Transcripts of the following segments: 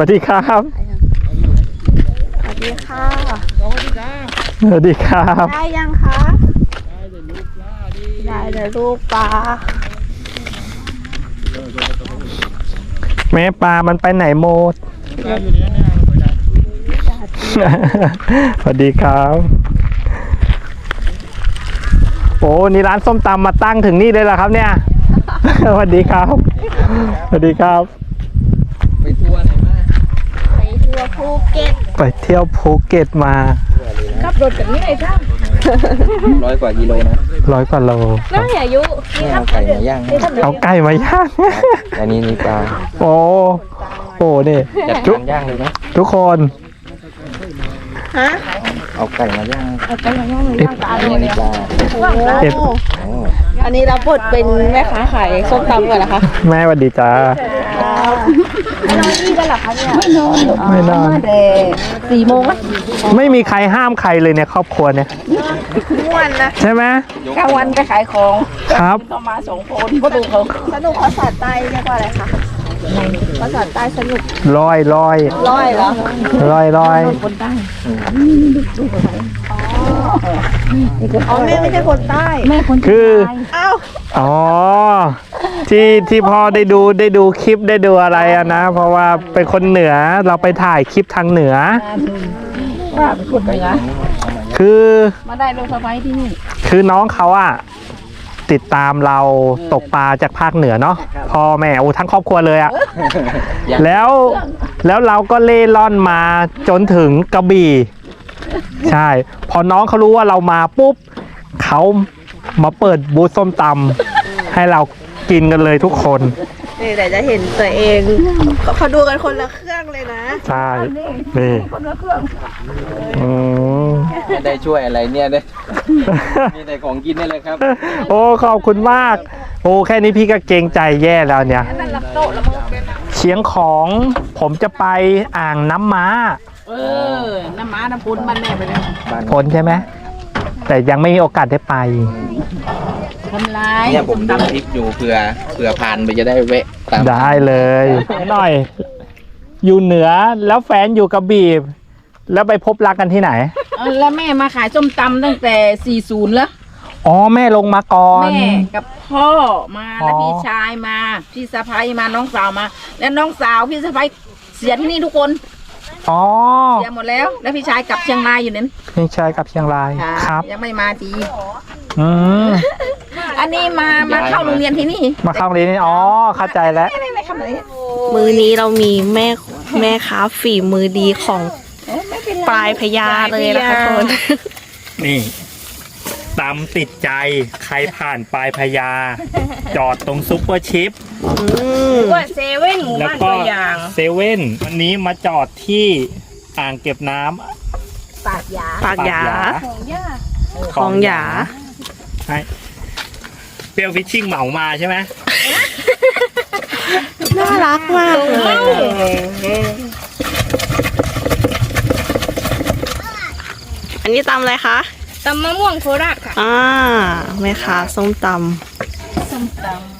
สวัสดีครับสวัสดีค่ะ สวัสดีครับได้ยังคะได้แต่ลูกปลา แม่ปลา มันไปไหนโมดสวัสดีครับ โอ้นี่ร้านส้มตำมาตั้งถึงนี่เลยเหรอครับเนี่ย สวัสดีครับ สวัสดีครับ ไปทัวร์ไหนมา ไปทัวร์ ภูเก็ตไปเที่ยวภูเก็ตมาขับรถแบบนี้เลยจ้าร้อยกว่ากิโลนะร้อยกว่าโลน้าอย่ายุนี่เอาไก่มาย่างเอาไก่มาย่างอันนี้มีปลาโอ้โหนี่จัดการย่างเลยไหมทุกคนฮะเอาไก่มาย่างเอาไปย่างเลยย่างปลาอันเลนี้ยปลาเอ็ดโอ้อันนี้รับบทเป็นแม่ค้าขายส้มตำก่อนนะคะ แม่สวัสดีจ้า ไม่นอนนี่กันเหรอคะเนี่ยไม่นอนไม่นอน แต่สี่โมงอะไม่มีใครห้ามใครเลยเนี่ยครอบครัวเนี่ยม่วนนะใช่ไหมกลางวันไปขายของครับเข้ามาสองคนก็ดูเขาสนุกภาษาใต้เรียกว่าอะไรคะภาษาใต้สนุกลอยลอยร้อยเหรอลอยลอย อ๋อแม่ไม่ใช่คนใต้แม่คนคืออ้าวอ๋อ ที่ที่พ่อได้ดูได้ดูคลิปได้ดูอะไรอะนะ เพราะว่าเป็นคนเหนือเราไปถ่ายคลิปทางเหนือว่าเป็นคนเหนือคือมาได้ลูกสะใภ้ที่นี่ คือน้องเขาอะติดตามเราตกปลาจากภาคเหนือเนาะพ่อแม่โอ้ทั้งครอบครัวเลยอะแล้วแล้วเราก็เล่ร่อนมาจนถึงกระบี่ ใช่ พอน้องเขารู้ว่าเรามาปุ๊บเขามาเปิดบูธส้มตำให้เรากินกันเลยทุกคน นี่แต่จะเห็นตัวเองเขาเขาดูกันคนละเครื่องเลยนะ ใช่ นี่อืมไม่ได้ช่วยอะไรเนี่ยได้ มีแต่ของกินนี่เลยครับ โอ้ขอบคุณมาก โอ้แค่นี้พี่ก็เกรงใจแย่แล้วเนี่ย เชียงของผมจะไปอ่างน้ำม้า เออ น้ำม้าน้ำพุนบ้านแม่ไปแล้วผลใช่ไหมแต่ยังไม่มีโอกาสได้ไป ทำลายเนี่ยผมทำพริกอยู่เผื่อเผื่อผ่านไปจะได้แวะตามได้เลยหน่อย อยู่เหนือแล้วแฟนอยู่กระบี่แล้วไปพบรักกันที่ไหน เออแล้วแม่มาขายส้มตำตั้งแต่ 40 แล้ว อ๋อแม่ลงมาก่อน แม่กับพ่อมาแล้วอ๋อพี่ชายมา พี่สะพ้ายมาน้องสาวมา แล้วน้องสาวพี่สะพ้ายเสียที่นี่ทุกคน อ๋อเสียหมดแล้ว แล้วพี่ชายกลับเชียงรายอยู่นั้นพี่ชายกับเชียงรายค่ะครับ ยังไม่มาทีอืมอันนี้มามาเข้าโรงเรียนที่นี่ มาเข้าเรียนนี่อ๋อเข้าใจแล้วไม่ไม่ไม่คำไหนมือนี้เรามีแม่แม่ค้าฝีมือดีของปลายพญาเลยนะคะทุกคนนี่ตำติดใจใครผ่านปลายพญา จอดตรงซุปเปอร์ชิป ว่าเซเว่นหมู่แล้วบ้านก็ตัวอย่างเซเว่นวันนี้มาจอดที่อ่างเก็บน้ำปากยาปากหยา ของย่าของหยาให้เปรี้ยวฟิชชิ่งเหมามาใช่ไหมน่ารักมากเลยอันนี้ตำอะไรคะตำมะม่วงโคราชค่ะอ่าแม่ค้าส้มตน้ำ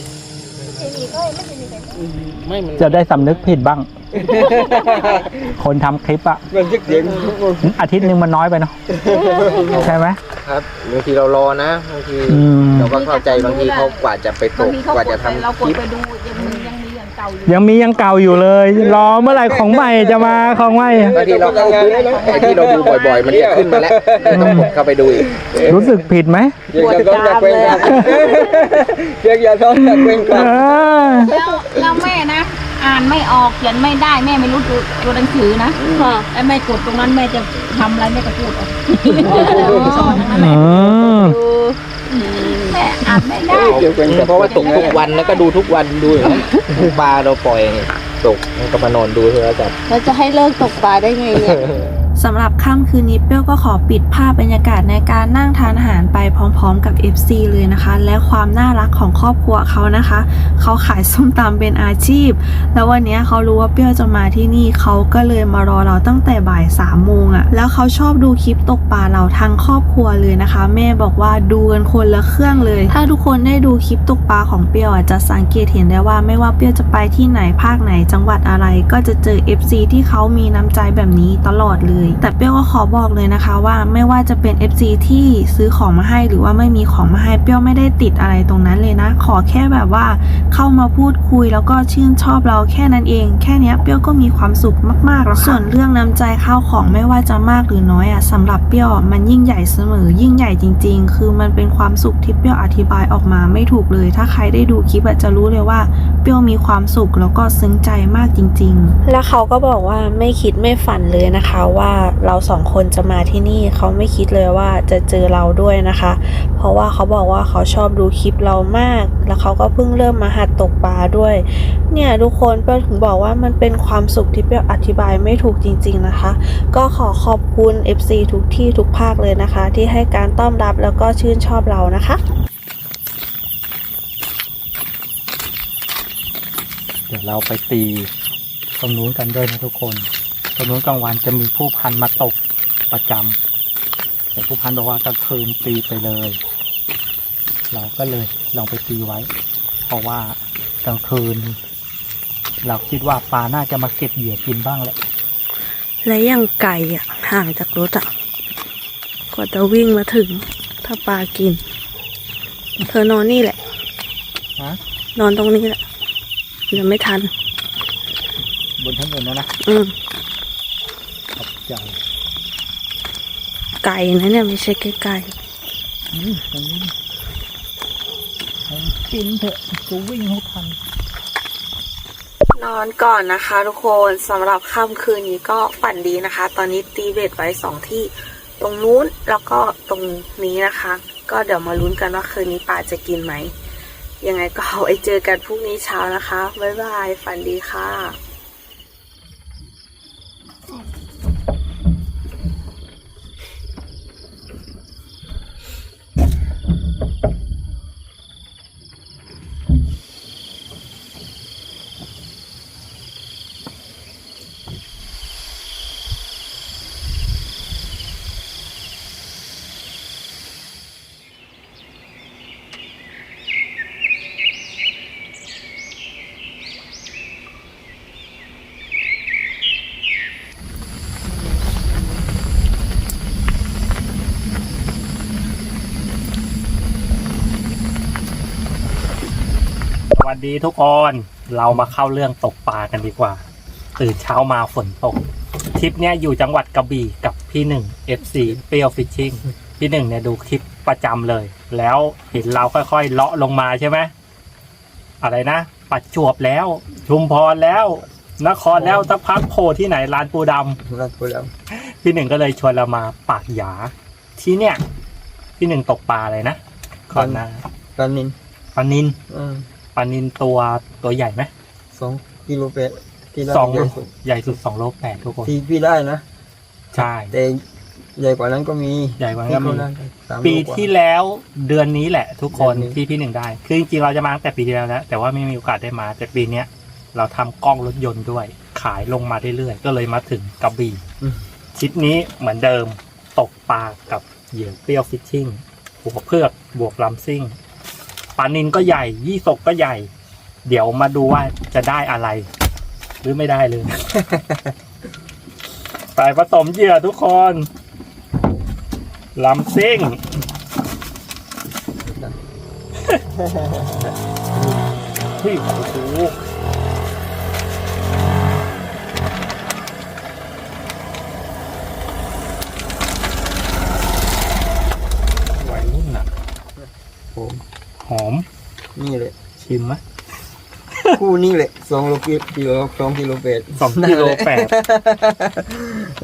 จะได้สำนึกผิดบ้าง คนทำคลิปอะมันเสียงอาทิตย์หนึ่งมันน้อยไปเนาะใช่ไหมครับบางทีเรารอนะบางทีอืมเราก็เข้าใจบางทีเขากว่าจะไปตบางกทีเขากว่ากดจะไปทำเราคกดลิปไปดู ยังมียังมีอย่างเก่าอยู่ยังมียังเก่าอยู่เลย รอเมื่อไหร่ของใหม่จะมาของใหม่บางทีเราเข้าไอ้ที่เราดูบ่อยๆ มันจะขึ้นมาแล้วเราต้องกดเข้าไปดูอีกรู้สึกผิดไหมปวดกรามเลยอะเรียกอย่าท้องอย่าเกรงเออแล้วแล้วแม่นะอ่านไม่ออกเขียนไม่ได้แม่ไม่รู้ตัวตัวหนังสือนะแล้วแม่กดตรงนั้นแม่จะทำอะไรแม่ก็พูดออกสอนนั่นแหอืละ มแม่อ่านไม่ได้เพราะว่าตกทุกวันแล้วก็ดูทุกวันดูอย่างนั้นปลาเราปล่อยตกมันก็มานอนดูโทรศัพท์ เราจะให้เลิกตกปลาได้ไงเนี่ย สำหรับค่ำคืนนี้เปรี้ยวก็ขอปิดภาพบรรยากาศในการนั่งทานอาหารไปพร้อมๆกับ FC เลยนะคะ และความน่ารักของครอบครัวเขานะคะ เขาขายส้มตำเป็นอาชีพ แล้ววันนี้เขารู้ว่าเปรี้ยวจะมาที่นี่เขาก็เลยมารอเราตั้งแต่บ่ายสามโมงอะแล้วเขาชอบดูคลิปตกปลาเราทั้งครอบครัวเลยนะคะ แม่บอกว่าดูกันคนละเครื่องเลย ถ้าทุกคนได้ดูคลิปตกปลาของเปรี้ยวอะจะสังเกตเห็นได้ว่าไม่ว่าเปรี้ยวจะไปที่ไหนภาคไหนจังหวัดอะไร ก็จะเจอ FC ที่เขามีน้ำใจแบบนี้ตลอดเลยแต่เปรี้ยวก็ขอบอกเลยนะคะว่าไม่ว่าจะเป็น FC ที่ซื้อของมาให้หรือว่าไม่มีของมาให้เปรี้ยวไม่ได้ติดอะไรตรงนั้นเลยนะ ขอแค่แบบว่าเข้ามาพูดคุยแล้วก็ชื่นชอบเราแค่นั้นเอง แค่เนี้ยเปรี้ยวก็มีความสุขมากๆแล้วค่ะส่วนเรื่องน้ำใจข้าวของไม่ว่าจะมากหรือน้อยอะสำหรับเปรี้ยวอะมันยิ่งใหญ่เสมอ ยิ่งใหญ่จริง ๆ คือมันเป็นความสุขที่เปรี้ยวอธิบายออกมาไม่ถูกเลย ถ้าใครได้ดูคลิปอะจะรู้เลยว่าเปรี้ยวมีความสุขแล้วก็ซึ้งใจมากจริง ๆ แล้วเขาก็บอกว่าไม่คิดไม่ฝันเลยนะคะว่าเราสองคนจะมาที่นี่เขาไม่คิดเลยว่าจะเจอเราด้วยนะคะ เพราะว่าเขาบอกว่าเขาชอบดูคลิปเรามาก แล้วเขาก็เพิ่งเริ่มมาหัดตกปลาด้วย เนี่ยทุกคนเปี้ยวถึงบอกว่ามันเป็นความสุขที่เปี้ยวอธิบายไม่ถูกจริง ๆนะคะ ก็ขอขอบคุณ FC ทุกที่ทุกภาคเลยนะคะ ที่ให้การต้อนรับแล้วก็ชื่นชอบเรานะคะเดี๋ยวเราไปตีตรงนู้นกันด้วยนะทุกคน รงนู้นกลางวันจะมีผู้พันมาตกประจำแต่ผู้พันบอกว่ากลางคืนตีไปเลย เราก็เลยลองไปตีไว้ เพราะว่ากลางคืน เราคิดว่าปลาน่าจะมาเก็บเหยื่อกินบ้างแหละและอย่างไก่อะห่างจากรถอะกว่าจะวิ่งมาถึง ถ้าปลากิน เธอนอนนี่แหละฮะนอนตรงนี้แหละเดี๋ยวไม่ทัน บนถนนนะนะอืมขอบ ใจไก่นะเนี่ยไม่ใช่ไก่อืมตรงนี้ผมกินเถอะจะวิ่งให้ทัน นอนก่อนนะคะทุกคนสำหรับค่ำคืนนี้ก็ฝันดีนะคะ ตอนนี้ตีเบ็ดไว้สองที่ตรงนู้นแล้วก็ตรงนี้นะคะ ก็เดี๋ยวมาลุ้นกันว่าคืนนี้ปลาจะกินไหม ยังไงก็เอาไว้เจอกันพรุ่งนี้เช้านะคะ บ๊ายบาย ฝันดีค่ะ วัสดีทุกคน เรามาเข้าเรื่องตกปลากันดีกว่า ตื่นเช้ามาฝนตก ทริปเนี้ยอยู่จังหวัดกระบี่กับพี่หนึ่ง FC เปรี้ยวฟิชชิ่งพี่หนึ่งเนี่ยดูคลิปประจำเลย แล้วเห็นเราค่อยๆ เลาะลงมาใช่ไหมอะไรนะ ปัดจวบแล้ว ชุมพรแล้ว นครแล้วสักพักโผล่ที่ไหนลานปูดำ รัดไปแล้วพี่หนึ่งก็เลยชวนเรามาปากหยา ที่เนี่ย พี่หนึ่งตกปลาอะไรนะก่อนหนะปลานินปลานิน อืม ปลานินตัวตัวใหญ่ไหมสองกิโลเมตรที่ได้สองใหญ่สุดใหญ่สุดสองโลแปดทุกคนที่พี่ได้นะใช่แต่ใหญ่กว่านั้นก็มีใหญ่กว่านั้นก็มีที่เขาได้สามโลปีกว่าที่แล้วเดือนนี้แหละ ทุกคนเดือนนี้ที่พี่หนึ่งได้ คือจริงๆเราจะมาตั้งแต่ปีที่แล้วแล้วแต่ว่าไม่มีโอกาสได้มา แต่ปีเนี้ยเราทำกล้องรถยนต์ด้วย ขายลงมาเรื่อยๆก็เลยมาถึงกระบี่อืมทริปนี้เหมือนเดิมตกปลากับเหยื่อเปรี้ยวฟิชชิ่งหัวเพือกบวกลำซิ่ง ปลานินก็ใหญ่ ยี่สกก็ใหญ่ เดี๋ยวมาดูว่าจะได้อะไร หรือไม่ได้เลยใส่ผสมเหยื่อทุกคนลำซิ่ง เฮ้ยโอ้โหวัยรุ่นอะ ผม หอม นี่เลยชิมไหมคู่นี้เลยสองโลกิโลสองกิโลเมตรสองกิโลแปด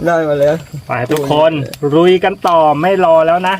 ได้มาแล้ว ไปทุกคนรุยกันต่อไม่รอแล้วนะ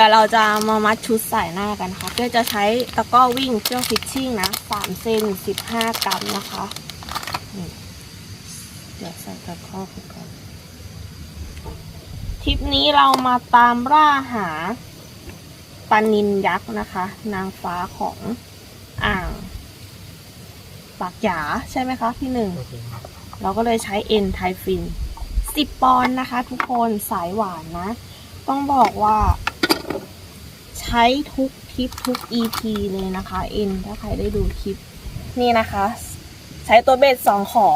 ดี๋ยวเราจะมามัดชุดใส่หน้ากันนะคะเพื่อจะใช้ตะก้อวิ่งเครื่องฟิชชิ่งนะสามเซนสิบห้ากรัมนะคะเดี๋ยวใส่ตะก้อไปก่อนทริปนี้เรามาตามล่าหาปานินยักษ์นะคะ นางฟ้าของอ่างปากหยาใช่ไหมคะพี่หนึ่ง เราก็เลยใช้เอ็นไทฟิน10ปอนนะคะทุกคนสายหวานนะ ต้องบอกว่า ใช้ทุกคลิปทุก EP เลยนะคะเอ็นถ้าใครได้ดูคลิป นี่นะคะ ใช้ตัวเบ็ดสองขอ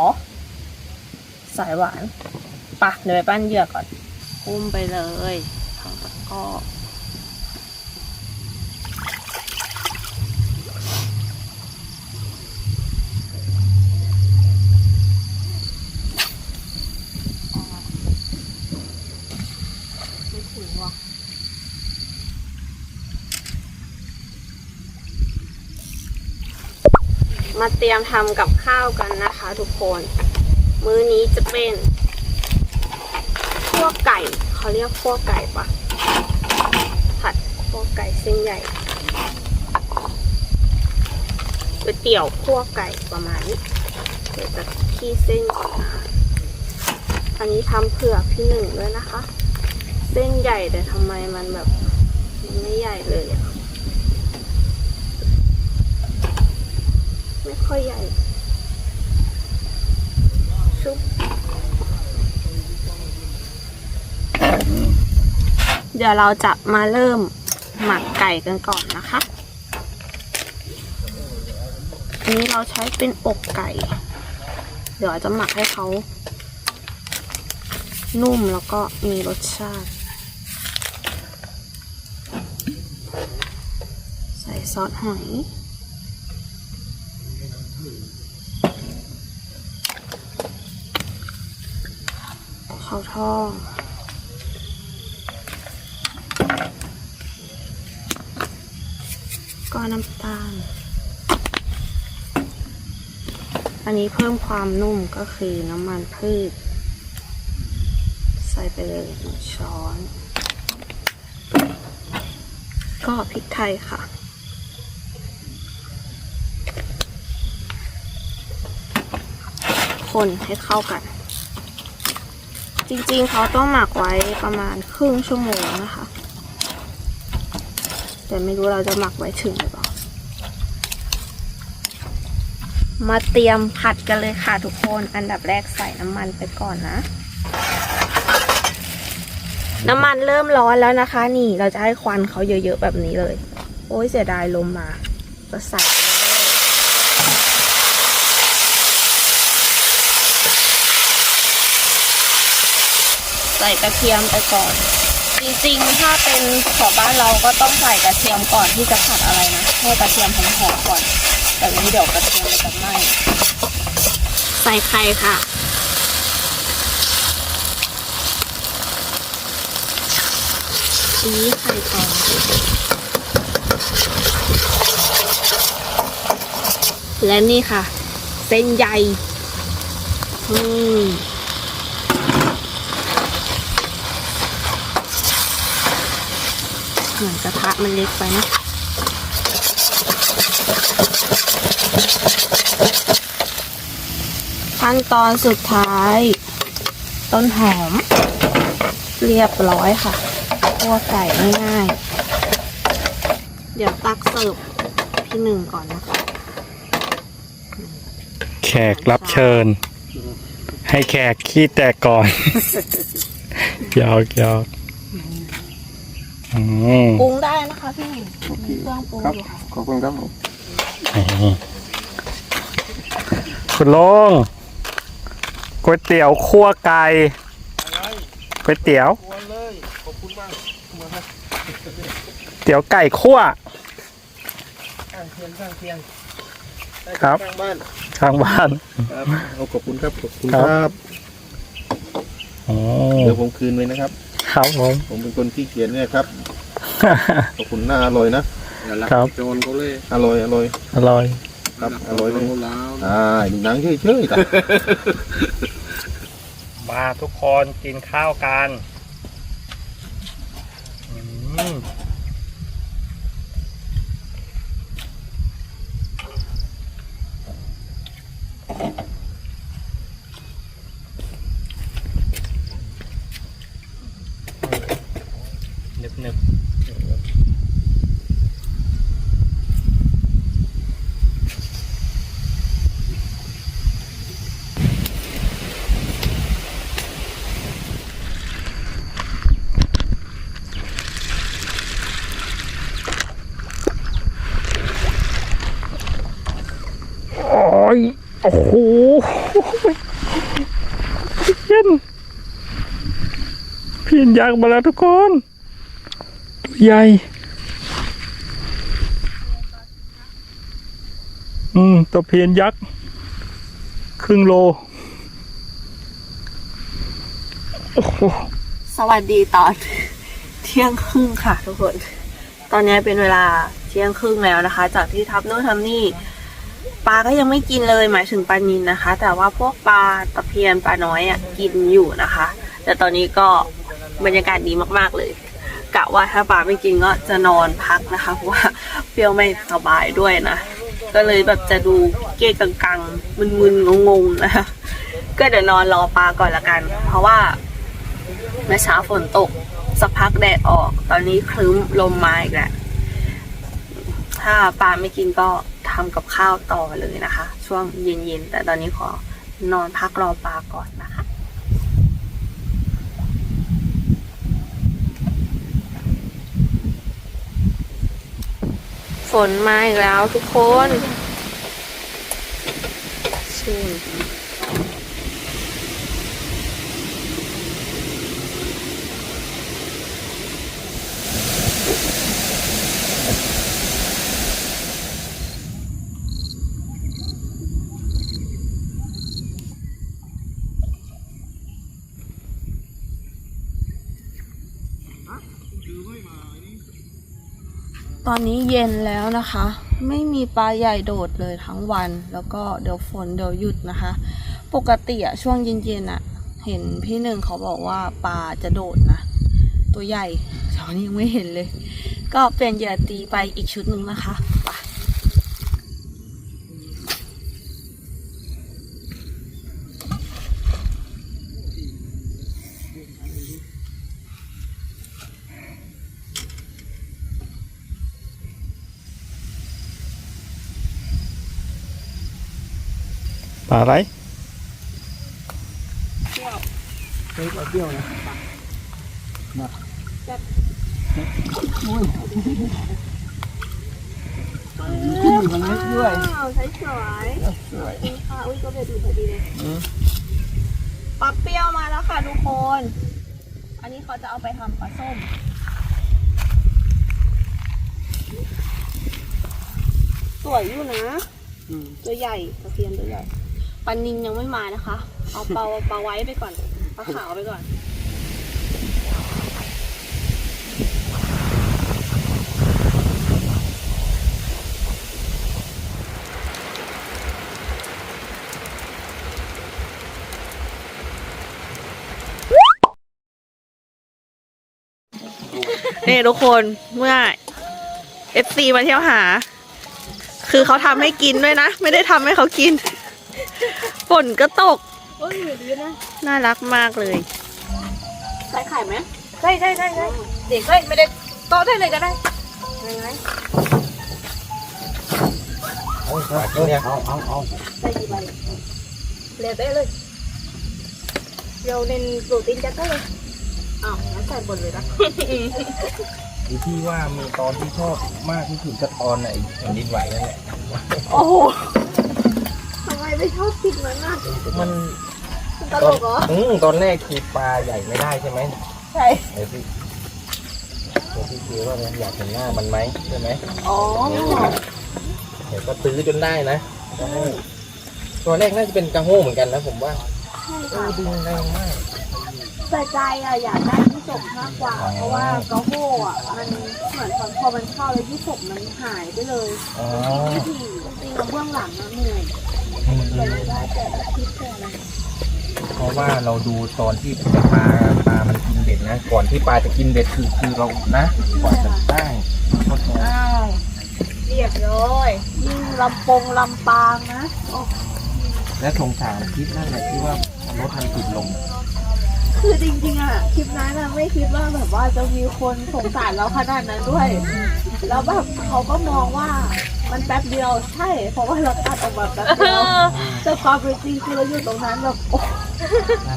สายหวานปะเดี๋ยวไปปั้นเหยื่อก่อนอุ้มไปเลยทางตะก้อ มาเตรียมทำกับข้าวกันนะคะทุกคน มื้อนี้จะเป็นขั่วไก่ เขาเรียกขั่วไก่ปะผัดขั่วไก่เส้นใหญ่ก๋วยเตี๋ยวขั่วไก่ประมาณนี้เดี๋ยวจะขี้เส้นก่อนนะอันนี้ทำเผื่อพี่หนึ่งด้วยนะคะ เส้นใหญ่แต่ทำไมมันแบบมันไม่ใหญ่เลยอะ ค่อยใหญ่ชุบเดี๋ยวเราจะมาเริ่มหมักไก่กันก่อนนะคะ อันนี้เราใช้เป็นอกไก่ เดี๋ยวจะหมักให้เขานุ่มแล้วก็มีรสชาติ ใส่ซอสหอย ขาทอง ก็น้ำตาล อันนี้เพิ่มความนุ่มก็คือน้ำมันพืช ใส่ไปเลยหนึ่งช้อน ก็พริกไทยค่ะคนให้เข้ากัน จริงๆเขาต้องหมักไว้ประมาณครึ่งชั่วโมงนะคะ แต่ไม่รู้เราจะหมักไว้ถึงหรือเปล่า มาเตรียมผัดกันเลยค่ะทุกคน อันดับแรกใส่น้ำมันไปก่อนนะ น้ำมันเริ่มร้อนแล้วนะคะ นี่เราจะให้ควันเขาเยอะๆแบบนี้เลย โอ้ยเสียดายลมมา ก็ใส่ไปเลย ใส่กระเทียมไปก่อน จริงๆ ถ้าเป็นของบ้านเราก็ต้องใส่กระเทียมก่อนที่จะผัดอะไรนะให้กระเทียมหอมๆก่อนแต่นี้เดี๋ยวกระเทียมมันจะไหม้ใส่ไข่ค่ะนี้ไข่ก่อนและนี่ค่ะ เส้นใหญ่อืม เหมือนกระทะมันเล็กไปนะขั้นตอนสุดท้าย ต้นหอม เรียบร้อยค่ะคั่วไก่ง่ายๆ เดี๋ยวตักเสิร์ฟพี่หนึ่งก่อนนะคะ แขกรับเชิญ ให้แขกขี้แตกก่อนยาวยาว อืมปรุงได้นะคะพี่หนึ่งมีเครื่องปรุงครับ อยู่ค่ะขอบคุณครับผมนี่คุณลุงก๋วยเตี๋ยวคั่วไก่ก๋วยเตี๋ยวเตี๋ยวไก่คั่ว ข้างเคียงข้างเคียงครับ ข้างบ้านทางบ้าน ครับเอาขอบคุณครับขอบคุณคครัรับบโอ้เดี๋ยวผมคืนเลยนะครับ ครับผม ผมเป็นคนขี้เกียจเนี่ยครับขอบคุณหน้าอร่อยนะครับ โจนเขาเลยอร่อยอร่อยอร่อย ครับอร่อยเลยแล้วอ่าหนังเฉยๆแต่มาทุกคนกินข้าวกันอืม โอ้โหเพียนพี้ยนยักษ์มาแล้วทุกคนตัวใหญ่อืมตัวเพียนยักษ์ ครึ่งโลโอ้โหสวัสดีตอน เที่ยงครึ่งค่ะทุกคน ตอนนี้เป็นเวลาเที่ยงครึ่งแล้วนะคะ จากที่ทับโน่นทำนี่ ปลาก็ยังไม่กินเลยหมายถึงปลานินนะคะ แต่ว่าพวกปลาตะเพียนปลาน้อยอะกินอยู่นะคะ แต่ตอนนี้ก็บรรยากาศดีมากๆเลยกะว่าถ้าปลาไม่กินก็จะนอนพักนะคะเพราะว่าเปรี้ยวไม่สบายด้วยนะ ก็เลยแบบจะดูเก้กังๆมึนๆงงๆนะคะก็เดี๋ยวนอนรอปลาก่อนละกัน เพราะว่าเมื่อเช้าฝนตกสักพักแดดออก ตอนนี้ครึ้มลมมาอีกแหล้วถ้าปลาไม่กินก็ ทำกับข้าวต่อเลยนะคะ ช่วงเย็นๆ แต่ตอนนี้ขอนอนพักรอปลาก่อนนะคะ ฝนมาอีกแล้วทุกคนชื่น ตอนนี้เย็นแล้วนะคะ ไม่มีปลาใหญ่โดดเลยทั้งวัน แล้วก็เดี๋ยวฝนเดี๋ยวหยุดนะคะ ปกติอะช่วงเย็นๆอะเห็นพี่หนึ่งเขาบอกว่าปลาจะโดดนะ ตัวใหญ่ตอนนี้ยังไม่เห็นเลย ก็เปลี่ยนเหยื่อตีไปอีกชุดหนึ่งนะคะ ปปลาอะไรว้าวใช้สวยสวยค่ะอุ้ยก็เด็ดดีพอดีเลยปลาเปรี้ยวมาแล้วค่ะทุกคน อันนี้เขาจะเอาไปทำปลาส้มสวยอยู่นะ ตัวใหญ่ตะเพียนตัวใหญ่ ปลานิงยังไม่มานะคะ เอาปาปลาไว้ไปก่อนปลาขาวไปก่อน นี่ทุกคนเมื่อ FC มาเที่ยวหา คือเขาทำให้กินด้วยนะ ไม่ได้ทำให้เขากิน ฝนก็ตกน่ารักมากเลย ใส่ไข่ไหมใช่ใช่ใช่ใช่เด็กเลยไม่ได้โตะได้เลยก็ได้ยังไงเนี่ยเอาเอาเอาใส่กี่ใบเรียบได้เลยเราเน้นโปรตีนจัดได้เลยอ้าวงั้นใส่บนเลยนะที่ที่ว่ามีตอนที่ชอบมากที่สุดก็ตอนไหนแผ่นดินไหวนั่นแหละโอ้โหทำ ไมไม่ชอบสิ่งนั้นน่ะมันตตลอนกเหรออืมตอนแรกคือปลาใหญ่ไม่ได้ใช่ไหมใช่ไอ้ที่ตัวที่คือว่าอยากเห็นหน้ามันไหมใช่ไหมอ๋อเดี๋ยวก็ตื้อจนได้นะกระโห้ตัวแรกน่าจะเป็นกระโห้เหมือนกันนะผมว่าเออดึงแรงมากแต่ใจอะอยากได้ที่ศพมากกว่า เพราะว่ากระโห้อะมันเหมือนพอมันเข้าแล้วที่ศพมันหายไปเลยอ๋อจริงจริงๆเบื้องหลังอะเหนื่อย อืมแต่ไม่ได้แต่ละคลิปแต่อะไรเพราะว่าเราดูตอนที่ปลาปลามันกินเบ็ดนะ ก่อนที่ปลาจะกินเบ็ดคือคือเรานะกว่าจะได้ก็ต้องอ้าวเรียบร้อยยิ่งลำปงลำปางนะโอ้และสงสารคลิปนั่นแหละที่ว่ารถมันติดลมคือจริงๆอะคลิปนั้นอะไม่คิดว่าแบบว่าจะมีคนสงสารเราขนาดนั้นด้วย แล้วแบบเขาก็มองว่า มันแป๊บเดียวใช่เพราะว่าเราตัดออกมาแป๊บเดียวแต่ความเป็นจริงคือเราอยู่ตรงนั้นแบบโอ้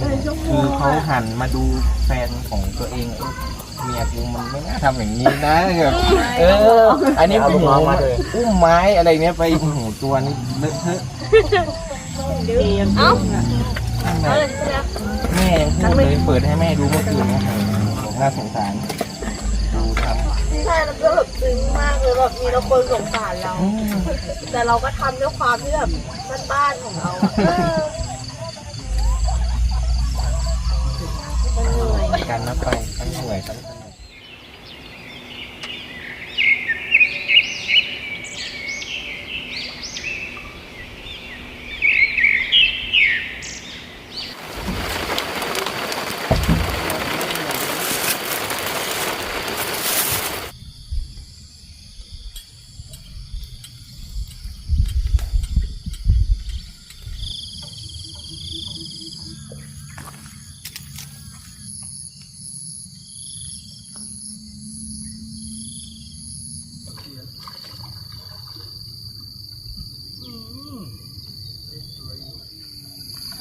เป็นชั่วโมคืงอเขาอะหันมาดูแฟนของตัวเองเออเมียกูมันไม่น่าทำอย่างนี้นะแบบเออ อันนี้โอ้โหอุ้มไม้อะไรเนี้ยไปโอ้โหตัวนี้เลอะเทอะเอ้าแม่ยังพูดเลยเปิดให้แม่ดูเมื่อคืนโอ้โหน่าสงสารดูทำ ใช่แล้วก็แบบซึ้งมากเลยแบบมีแต่คนสงสารเราอืมแต่เราก็ทำด้วยความที่แบบบ้านๆของเราอะเออมันเหนื่อย การนับไปทั้งเหนื่อยทั้ง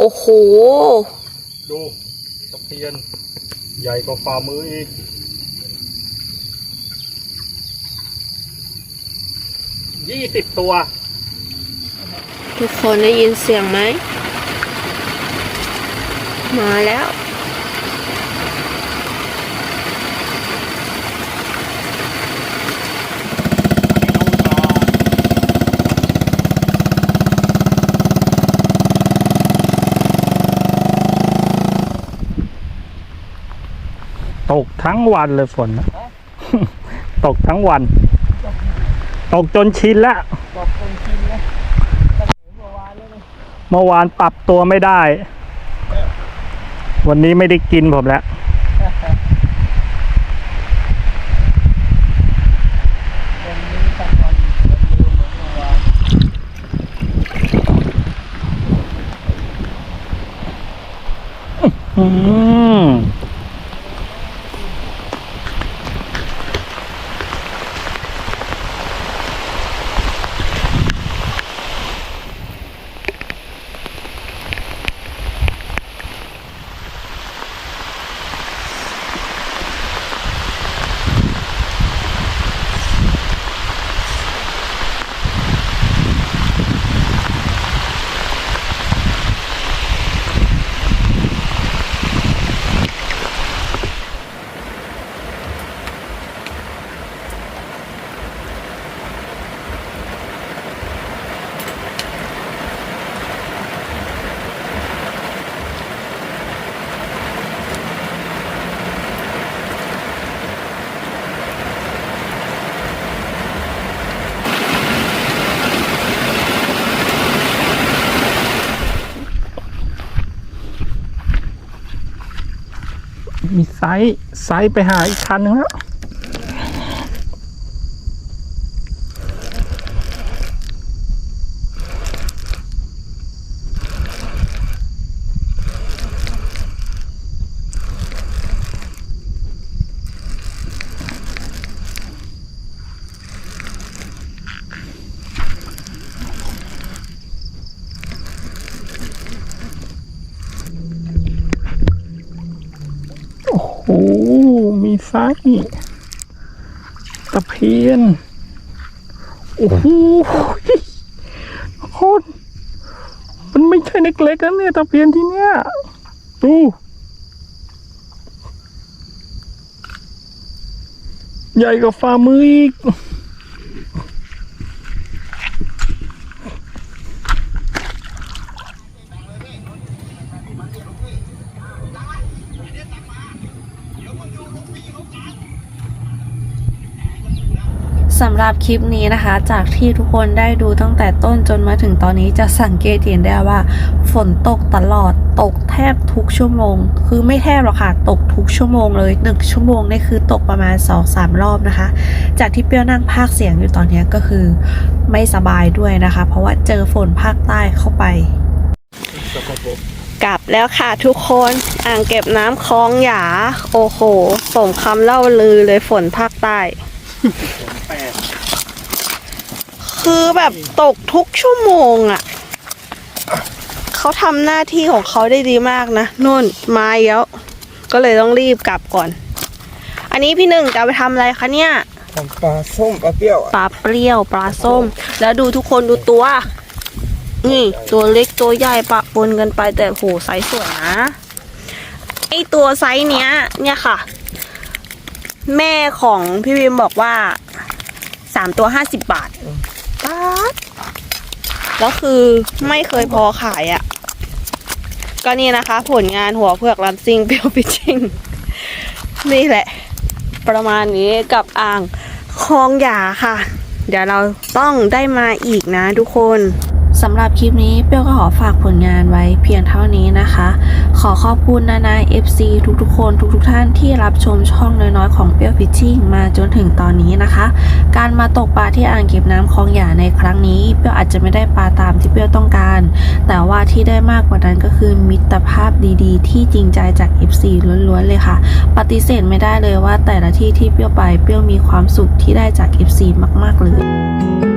อ้โห ดูตะเพียน ใหญ่กว่าฝ่ามืออีก ยี่สิบตัว ทุกคนได้ยินเสียงไหม มาแล้ว ตก ทั้งวันเลยฝนนะตกทั้งวันตกจนชินแล้วเมื่อวานปรับตัวไม่ได้ วันนี้ไม่ได้กินผมแล้วอืมมีไซส์ไซส์ไปหาอีกคันหนึงแล้ว โอ้โห มี ไส้ตะเพียน โอ้โหคนมันไม่ใช่เล็กๆนะเนี่ยตะเพียนที่เนี้ยดูใหญ่กว่าฝ่ามืออีก สำหรับคลิปนี้นะคะ จากที่ทุกคนได้ดูตั้งแต่ต้นจนมาถึงตอนนี้จะสังเกตเห็นได้ว่า ฝนตกตลอดตกแทบทุกชั่วโมง คือไม่แทบหรอกค่ะ ตกทุกชั่วโมงเลยหนึ่งชั่วโมงนี่คือตกประมาณ2อสามรอบนะคะ จากที่เปรี้ยวนั่งภาคเสียงอยู่ตอนนี้ก็คือไม่สบายด้วยนะคะ เพราะว่าเจอฝนภาคใต้เข้าไป กลับแล้วค่ะทุกคนอ่างเก็บน้ำคลองหยา โอ้โหสมคำเล่าลือเลยฝนภาคใต้ คือแบบตกทุกชั่วโมงอะ่ะ เขาทำหน้าที่ของเขาได้ดีมากนะนุ่นมาแล้ว ก็เลยต้องรีบกลับก่อน อันนี้พี่หนึ่งจะเอาไปทำอะไรคะเนี่ยปลาส้มปลาเปรี้ยวปลาเปรี้ยวปลาส้ม แล้วดูทุกคนดูตัว นี่ ตัวเล็กตัวใหญ่ปะปนกันไปแต่โหไซส์สวยนะ ไอตัวไซส์เนี้ย เนี่ยค่ะ แม่ของพี่วิมบอกว่า สามตัวห้าสิบบาทป๊าดแล้วคือไม่เคยพอขายอะ่ะ ก็นี่นะคะ ผลงานหัวเผือกรันซิงเปรี้ยวปิชิงนี่แหละ ประมาณนี้กับอ่างคลองหยาค่ะ เดี๋ยวเราต้องได้มาอีกนะทุกคนสำหรับคลิปนี้เปรี้ยวก็ขอฝากผลงานไว้เพียงเท่านี้นะคะ ขอขอบคุณนานา FC ทุกๆ คนทุกๆ ท่านที่รับชมช่องน้อยๆ ของเปรี้ยวฟิชชิ่งมาจนถึงตอนนี้นะคะ การมาตกปลาที่อ่างเก็บน้ำคลองหยาในครั้งนี้เปรี้ยวอาจจะไม่ได้ปลาตามที่เปรี้ยวต้องการ แต่ว่าที่ได้มากกว่านั้นก็คือมิตรภาพดีๆ ที่จริงใจจาก FC ล้วนๆเลยค่ะ ปฏิเสธไม่ได้เลยว่าแต่ละที่ที่เปรี้ยวไปเปรี้ยวมีความสุขที่ได้จาก FC มากๆเลย